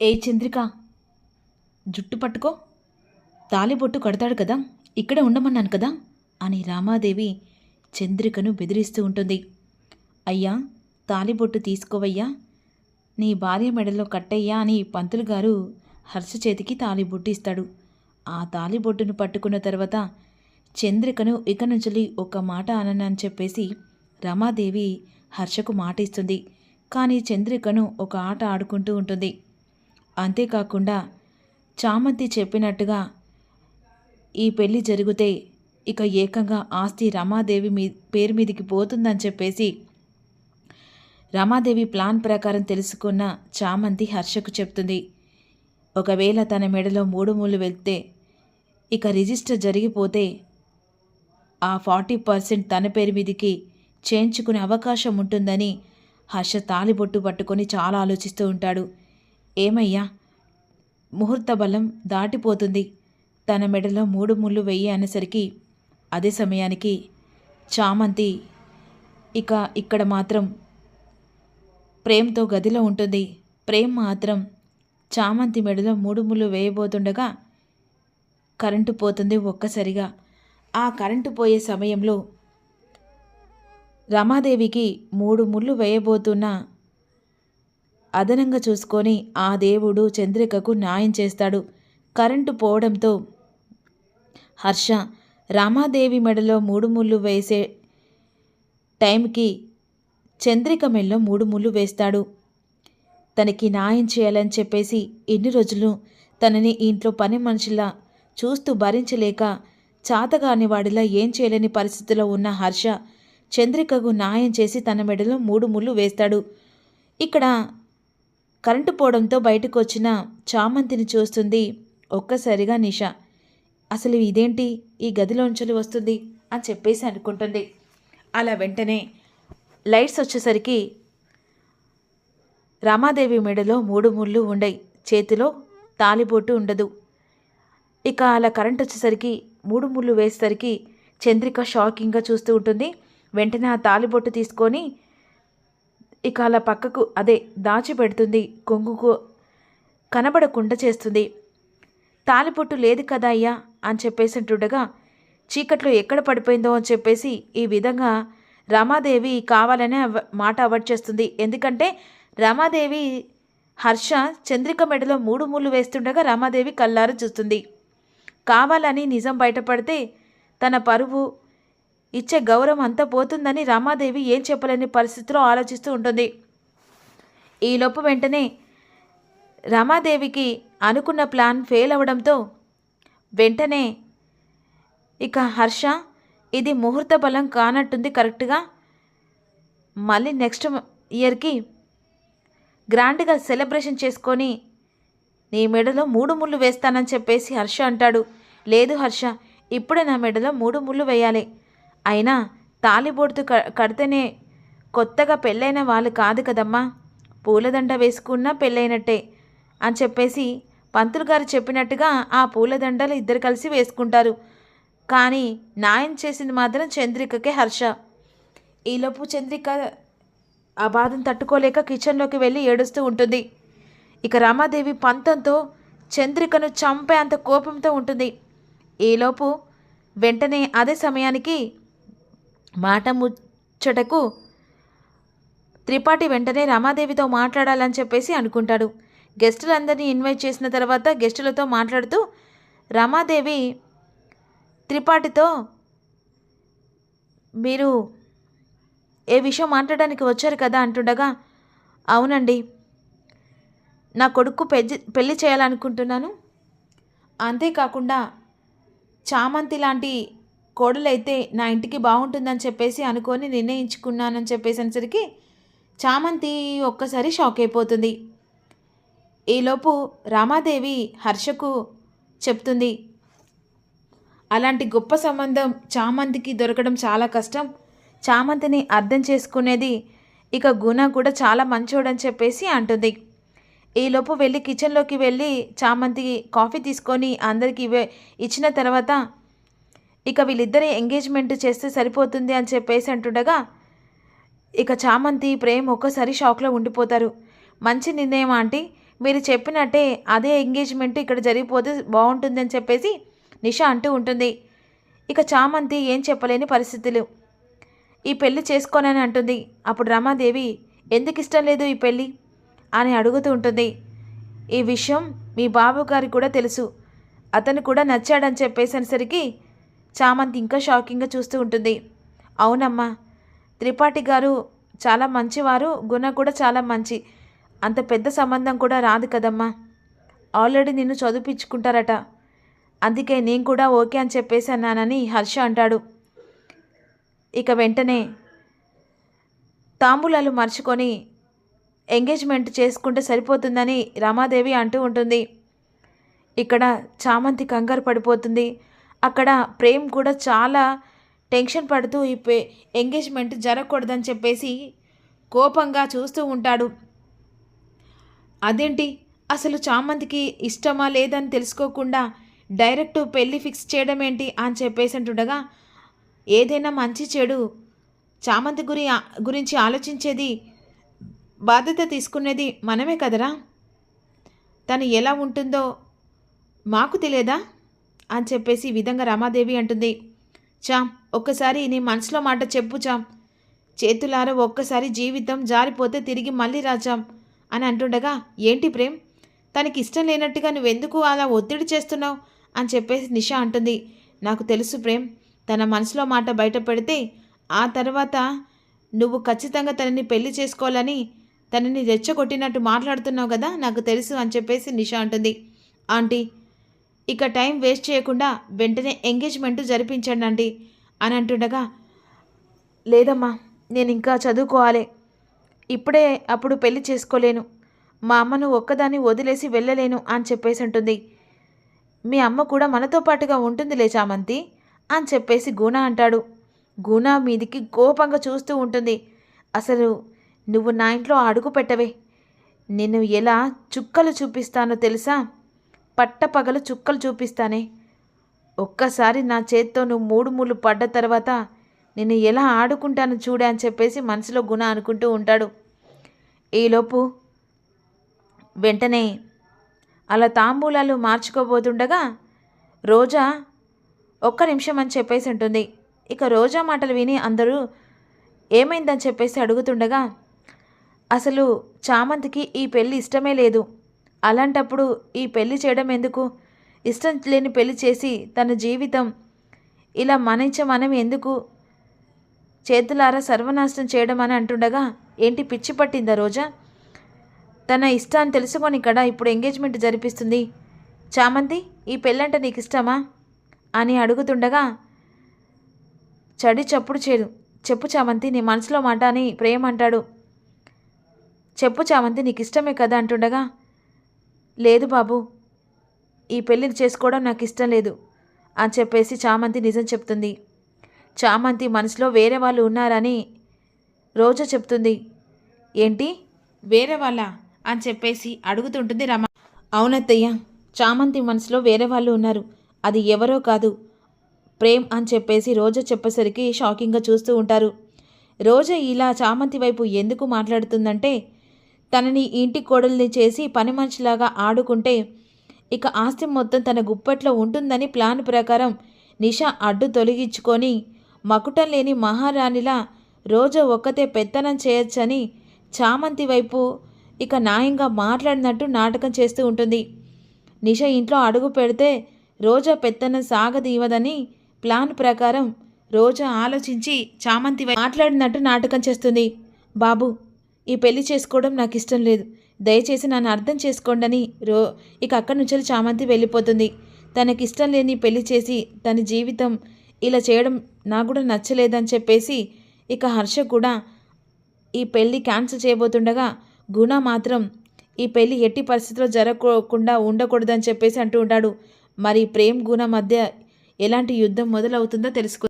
ఏ చంద్రిక? జుట్టు పట్టుకో. తాలిబొట్టు కడతాడు కదా ఇక్కడే ఉండమన్నాను కదా అని రామాదేవి చంద్రికను బెదిరిస్తూ ఉంటుంది. అయ్యా తాలిబొట్టు తీసుకోవయ్యా నీ భార్య మెడలో కట్టయ్యా అని పంతులు గారు హర్ష చేతికి తాలిబొట్టు ఇస్తాడు. ఆ తాలిబొట్టును పట్టుకున్న తర్వాత చంద్రికను ఇక నుంచి ఒక మాట అననని చెప్పేసి రమాదేవి హర్షకు మాట ఇస్తుంది. కానీ చంద్రికను ఒక ఆట ఆడుకుంటూ ఉంటుంది. అంతేకాకుండా చామంతి చెప్పినట్టుగా ఈ పెళ్ళి జరిగితే ఇక ఏకంగా ఆస్తి రమాదేవి మీ పేరు మీదకి పోతుందని చెప్పేసి రమాదేవి ప్లాన్ ప్రకారం తెలుసుకున్న చామంతి హర్షకు చెప్తుంది. ఒకవేళ తన మెడలో మూడు మూలు వెళ్తే ఇక రిజిస్టర్ జరిగిపోతే ఆ ఫార్టీ పర్సెంట్ తన పేరు మీదికి చేయించుకునే అవకాశం ఉంటుందని హర్ష తాలిబొట్టు పట్టుకొని చాలా ఆలోచిస్తూ ఉంటాడు. ఏమయ్యా? ముహూర్త బలం దాటిపోతుంది. తన మెడలో మూడు ముళ్ళు వెయ్యి అనేసరికి అదే సమయానికి చామంతి ఇక ఇక్కడ మాత్రం ప్రేమ్తో గదిలో ఉంటుంది. ప్రేమ్ మాత్రం చామంతి మెడలో మూడు ముళ్ళు వేయబోతుండగా కరెంటు పోతుంది ఒక్కసారిగా. ఆ కరెంటు పోయే సమయంలో రమాదేవికి మూడు ముళ్ళు వేయబోతున్న అదనంగా చూసుకొని ఆ దేవుడు చంద్రికకు న్యాయం చేస్తాడు. కరెంటు పోవడంతో హర్ష రామాదేవి మెడలో మూడు ముళ్ళు వేసే టైంకి చంద్రిక మెడలో మూడు ముళ్ళు వేస్తాడు. తనకి న్యాయం చేయాలని చెప్పేసి ఎన్ని రోజులు తనని ఇంట్లో పని మనిషిలా చూస్తూ భరించలేక చాతగాని వాడిలా ఏం చేయలేని పరిస్థితిలో ఉన్న హర్ష చంద్రికకు న్యాయం చేసి తన మెడలో మూడు ముళ్ళు వేస్తాడు. ఇక్కడ కరెంటు పోవడంతో బయటకు వచ్చిన చామంతిని చూస్తుంది ఒక్కసారిగా నిష. అసలు ఇదేంటి? ఈ గదిలోంచలు వస్తుంది అని చెప్పేసి అనుకుంటుంది. అలా వెంటనే లైట్స్ వచ్చేసరికి రామాదేవి మెడలో మూడు ముళ్ళు ఉండయి. చేతిలో తాలిబోటు ఉండదు. ఇక అలా కరెంట్ వచ్చేసరికి మూడు ముళ్ళు వేసేసరికి చంద్రిక షాకింగ్గా చూస్తూ ఉంటుంది. వెంటనే ఆ తాలిబొట్టు తీసుకొని ఇక అలా పక్కకు అదే దాచిపెడుతుంది కొంగుకు కనబడకుండా చేస్తుంది. తాలిపొట్టు లేదు కదా అయ్యా అని చెప్పేసి అంటుండగా చీకట్లో ఎక్కడ పడిపోయిందో అని చెప్పేసి ఈ విధంగా రమాదేవి కావాలనే అవ మాట అవాయిడ్ చేస్తుంది. ఎందుకంటే రమాదేవి హర్ష చంద్రిక మెడలో మూడు ముళ్ళు వేస్తుండగా రమాదేవి కల్లారు చూస్తుంది. కావాలని నిజం బయటపడితే తన పరువు ఇచ్చే గౌరవం అంతా పోతుందని రామాదేవి ఏం చెప్పలేని పరిస్థితిలో ఆలోచిస్తూ ఉంటుంది. ఈలోపు వెంటనే రమాదేవికి అనుకున్న ప్లాన్ ఫెయిల్ అవ్వడంతో వెంటనే ఇక హర్ష ఇది ముహూర్త బలం కానట్టుంది కరెక్ట్గా. మళ్ళీ నెక్స్ట్ ఇయర్కి గ్రాండ్గా సెలబ్రేషన్ చేసుకొని నీ మెడలో మూడు ముళ్ళు వేస్తానని చెప్పేసి హర్ష అంటాడు. లేదు హర్ష ఇప్పుడే నా మెడలో మూడు ముళ్ళు వేయాలి. అయినా తాలిబొడుతు క కడితేనే కొత్తగా పెళ్ళైన వాళ్ళు కాదు కదమ్మా. పూలదండ వేసుకున్నా పెళ్ళైనట్టే అని చెప్పేసి పంతులు గారు చెప్పినట్టుగా ఆ పూలదండలు ఇద్దరు కలిసి వేసుకుంటారు. కానీ నాయం చేసింది మాత్రం చంద్రికకే హర్ష. ఈలోపు చంద్రిక ఆ బాధను తట్టుకోలేక కిచెన్లోకి వెళ్ళి ఏడుస్తూ ఉంటుంది. ఇక రామాదేవి పంతంతో చంద్రికను చంపే అంత కోపంతో ఉంటుంది. ఈలోపు వెంటనే అదే సమయానికి మాట ముచ్చటకు త్రిపాఠి వెంటనే రమాదేవితో మాట్లాడాలని చెప్పేసి అనుకుంటాడు. గెస్టులందరినీ ఇన్వైట్ చేసిన తర్వాత గెస్టులతో మాట్లాడుతూ రమాదేవి త్రిపాఠితో మీరు ఏ విషయం మాట్లాడడానికి వచ్చారు కదా? అంటుండగా అవునండి. నా కొడుకు పెళ్ళి పెళ్ళి చేయాలనుకుంటున్నాను. అంతేకాకుండా చామంతి లాంటి కోడలైతే నా ఇంటికి బాగుంటుందని చెప్పేసి అనుకొని నిర్ణయించుకున్నానని చెప్పేసరికి చామంతి ఒక్కసారి షాక్ అయిపోతుంది. ఈలోపు రామాదేవి హర్షకు చెప్తుంది అలాంటి గొప్ప సంబంధం చామంతికి దొరకడం చాలా కష్టం. చామంతిని అర్థం చేసుకునేది ఇక గుణ కూడా చాలా మంచోడని చెప్పేసి అంటుంది. ఈలోపు వెళ్ళి కిచెన్లోకి వెళ్ళి చామంతి కాఫీ తీసుకొని అందరికి ఇవే ఇచ్చిన తర్వాత ఇక వీళ్ళిద్దరి ఎంగేజ్మెంట్ చేస్తే సరిపోతుంది అని చెప్పేసి అంటుండగా ఇక చామంతి ప్రేమ్ ఒక్కసారి షాక్లో ఉండిపోతారు. మంచి నిర్ణయం ఆంటీ? మీరు చెప్పినట్టే అదే ఎంగేజ్మెంట్ ఇక్కడ జరిగిపోతే బాగుంటుంది అని చెప్పేసి నిషా అంటూ ఉంటుంది. ఇక చామంతి ఏం చెప్పలేని పరిస్థితులు. ఈ పెళ్ళి చేసుకోనని అంటుంది. అప్పుడు రమాదేవి ఎందుకు ఇష్టం లేదు ఈ పెళ్ళి అని అడుగుతూ ఉంటుంది. ఈ విషయం మీ బాబు గారికి కూడా తెలుసు. అతను కూడా నచ్చాడని చెప్పేసరికి చామంతి ఇంకా షాకింగ్గా చూస్తూ ఉంటుంది. అవునమ్మా త్రిపాఠి గారు చాలా మంచివారు గుణ కూడా చాలా మంచి. అంత పెద్ద సంబంధం కూడా రాదు కదమ్మా. ఆల్రెడీ నిన్ను చదివించుకుంటారట అందుకే నేను కూడా ఓకే అని చెప్పేసి అన్నానని హర్ష అంటాడు. ఇక వెంటనే తాంబూలాలు మర్చుకొని ఎంగేజ్మెంట్ చేసుకుంటే సరిపోతుందని రమాదేవి అంటూ ఉంటుంది. ఇక్కడ చామంతి కంగారు పడిపోతుంది. అక్కడ ప్రేమ్ కూడా చాలా టెన్షన్ పడుతూ ఈ ఎంగేజ్మెంట్ జరగకూడదని చెప్పేసి కోపంగా చూస్తూ ఉంటాడు. అదేంటి? అసలు చామంతికి ఇష్టమా లేదని తెలుసుకోకుండా డైరెక్ట్ పెళ్ళి ఫిక్స్ చేయడం ఏంటి అని చెప్పేసి అంటుండగా ఏదైనా మంచి చెడు చామంతి గురి గురించి ఆలోచించేది బాధ్యత తీసుకునేది మనమే కదరా? తను ఎలా ఉంటుందో మాకు తెలియదా? అని చెప్పేసి ఈ విధంగా రమాదేవి అంటుంది. చామ్ ఒక్కసారి నీ మనసులో మాట చెప్పు చామ్ చేతులారా ఒక్కసారి జీవితం జారిపోతే తిరిగి మళ్ళీ రాచాం అని అంటుండగా ఏంటి ప్రేమ్? తనకి ఇష్టం లేనట్టుగా నువ్వెందుకు అలా ఒత్తిడి చేస్తున్నావు? అని చెప్పేసి నిషా అంటుంది. నాకు తెలుసు ప్రేమ్ తన మనసులో మాట బయట పెడితే ఆ తర్వాత నువ్వు ఖచ్చితంగా తనని పెళ్ళి చేసుకోవాలని తనని రెచ్చగొట్టినట్టు మాట్లాడుతున్నావు కదా నాకు తెలుసు అని చెప్పేసి నిషా అంటుంది. ఆంటీ ఇక టైం వేస్ట్ చేయకుండా వెంటనే ఎంగేజ్మెంట్ జరిపించండి అని అంటుండగా లేదమ్మా నేను ఇంకా చదువుకోవాలి. ఇప్పుడే అప్పుడు పెళ్ళి చేసుకోలేను. మా అమ్మను ఒక్కదాన్ని వదిలేసి వెళ్ళలేను అని చెప్పేసి అంటుంది. మీ అమ్మ కూడా మనతో పాటుగా ఉంటుందిలే చామంతి అని చెప్పేసి గుణ అంటాడు. గుణ మీదికి కోపంగా చూస్తూ ఉంటుంది. అసలు నువ్వు నా ఇంట్లో అడుగు పెట్టవే. నేను ఎలా చుక్కలు చూపిస్తానో తెలుసా? పట్టపగలు చుక్కలు చూపిస్తానే. ఒక్కసారి నా చేత్తో నువ్వు మూడు మూడు పడ్డ తర్వాత నేను ఎలా ఆడుకుంటాను చూడే అని చెప్పేసి మనసులో గుణ అనుకుంటూ ఉంటాడు. ఈలోపు వెంటనే అలా తాంబూలాలు మార్చుకోబోతుండగా రోజా ఒక్క నిమిషం అని చెప్పేసి ఉంటుంది ఇక రోజా మాటలు విని అందరూ ఏమైందని చెప్పేసి అడుగుతుండగా అసలు చామంతికి ఈ పెళ్ళి ఇష్టమే లేదు. అలాంటప్పుడు ఈ పెళ్ళి చేయడం ఎందుకు? ఇష్టం లేని పెళ్ళి చేసి తన జీవితం ఇలా మనించ మనం ఎందుకు? చేతులారా సర్వనాశనం చేయడం అని అంటుండగా ఏంటి పిచ్చి పట్టిందా రోజా? తన ఇష్టాన్ని తెలుసుకొని ఇక్కడ ఇప్పుడు ఎంగేజ్మెంట్ జరిపిస్తుంది. చామంతి ఈ పెళ్ళంటే నీకు ఇష్టమా? అని అడుగుతుండగా చడి చప్పుడు చేదు. చెప్పు చామంతి నీ మనసులో మాట అని ప్రేమ అంటాడు. చెప్పు చామంతి నీకు ఇష్టమే కదా? అంటుండగా లేదు బాబు ఈ పెళ్ళిని చేసుకోవడం నాకు ఇష్టం లేదు అని చెప్పేసి చామంతి నిజం చెప్తుంది. చామంతి మనసులో వేరే వాళ్ళు ఉన్నారని రోజా చెప్తుంది. ఏంటి? వేరే వాళ్ళ? అని చెప్పేసి అడుగుతుంటుంది రమ. అవునత్తయ్య చామంతి మనసులో వేరే వాళ్ళు ఉన్నారు. అది ఎవరో కాదు. ప్రేమ్ అని చెప్పేసి రోజా చెప్పేసరికి షాకింగ్గా చూస్తూ ఉంటారు. రోజా ఇలా చామంతి వైపు ఎందుకు మాట్లాడుతుందంటే తనని ఇంటి కోడల్ని చేసి పని మనిషిలాగా ఆడుకుంటే ఇక ఆస్తి మొత్తం తన గుప్పట్లో ఉంటుందని ప్లాన్ ప్రకారం నిషా అడ్డు తొలగించుకొని మకుటం లేని మహారాణిలా రోజు ఒక్కతే పెత్తనం చేయొచ్చని చామంతి వైపు ఇక న్యాయంగా మాట్లాడినట్టు నాటకం చేస్తూ ఉంటుంది. నిష ఇంట్లో అడుగు పెడితే రోజా పెత్తనం సాగదీవదని ప్లాన్ ప్రకారం రోజా ఆలోచించి చామంతి మాట్లాడినట్టు నాటకం చేస్తుంది. బాబు ఈ పెళ్ళి చేసుకోవడం నాకు ఇష్టం లేదు. దయచేసి నన్ను అర్థం చేసుకోండని రో ఇక అక్కడి నుంచి చామంతి వెళ్ళిపోతుంది. తనకి ఇష్టం లేని పెళ్ళి చేసి తన జీవితం ఇలా చేయడం నాకు కూడా నచ్చలేదని చెప్పేసి ఇక హర్ష కూడా ఈ పెళ్ళి క్యాన్సిల్ చేయబోతుండగా గుణ మాత్రం ఈ పెళ్ళి ఎట్టి పరిస్థితిలో జరగకుండా ఉండకూడదని చెప్పేసి అంటూ ఉంటాడు. మరి ప్రేమ్ గుణ మధ్య ఎలాంటి యుద్ధం మొదలవుతుందో తెలుసుకో